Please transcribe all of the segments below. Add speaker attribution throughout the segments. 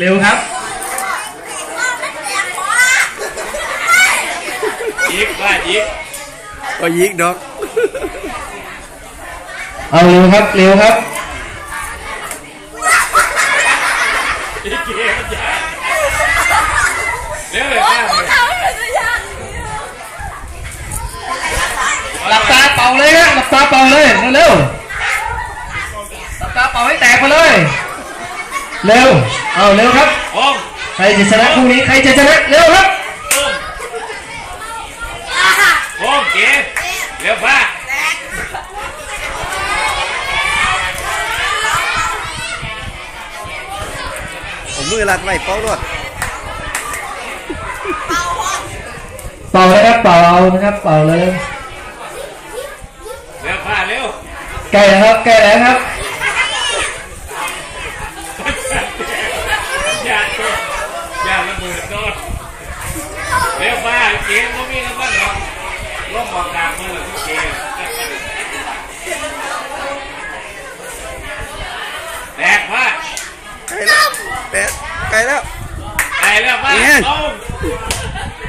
Speaker 1: เร็วครับ
Speaker 2: ยิกว่ายิก
Speaker 3: ก็ยิกดอก
Speaker 1: เอาเร็วครับเร็วครับ
Speaker 2: ยิกเกมมันยากเร็วเลยป้าเลย
Speaker 1: หลับตาเป่าเลยฮะหลับตาเป่าเลยเร็วๆหลับตาเป่าให้แตกไปเลย เร็ว เอาเร็วครับ
Speaker 2: โอ้ม
Speaker 1: ใครจะชนะคู่นี้ใครจะชนะเร็วครับ
Speaker 2: โอ้มเกมเร็วป้า
Speaker 3: ผมมือลัดไว้เป้ารถ
Speaker 1: เป่าเลยครับเป่าเอานะครับเป่าเลย
Speaker 2: เร็วป้าเร็ว
Speaker 1: ใกล้แล้วครับใกล้แล้วครับ
Speaker 2: อย่าอย่าระเบิดโดน เร็วป้าเกมก็มีกันบ้างหรอกร่มบอกดามมือทุกเกมแตกป้า
Speaker 3: ไกลแล้วแปดไกลแล้ว
Speaker 2: ไอ้แล้วป้า
Speaker 3: เนี่ย
Speaker 2: โอ้ม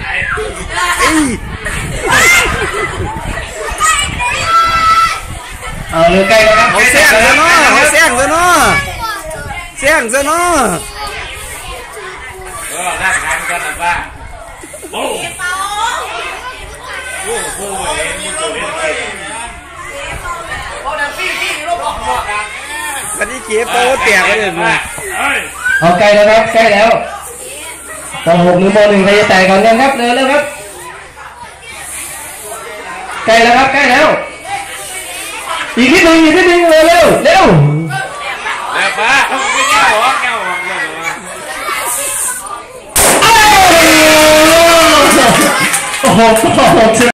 Speaker 2: ไอ้
Speaker 3: เอ้ย
Speaker 1: เอาเร็วใกล้แล้วครับ
Speaker 3: เขาแซงซะเนาะเขาแซงซะเนาะแซงซะเนาะ
Speaker 2: เออนั่งหันกันนะป้าโอ้ โหโอ้โหเอ็นนี่ตัวเล่นเกม
Speaker 3: วันนี้เก็บเป้าแตกไปเลย
Speaker 2: ป้าเอา
Speaker 1: ใกล้แล้วครับใกล้แล้วต่อหกหรือโมหนึ่งใครจะแตกก่อนกันครับเร็วเร็วครับใกล้แล้วครับใกล้แล้วอีกนิดนึงอีกนิดนึงเร็วเร็วเร็ว
Speaker 2: แล้วป้าไม่แก้วหรอแก้วหรอแก้ว
Speaker 1: โอ้โหโอ้โห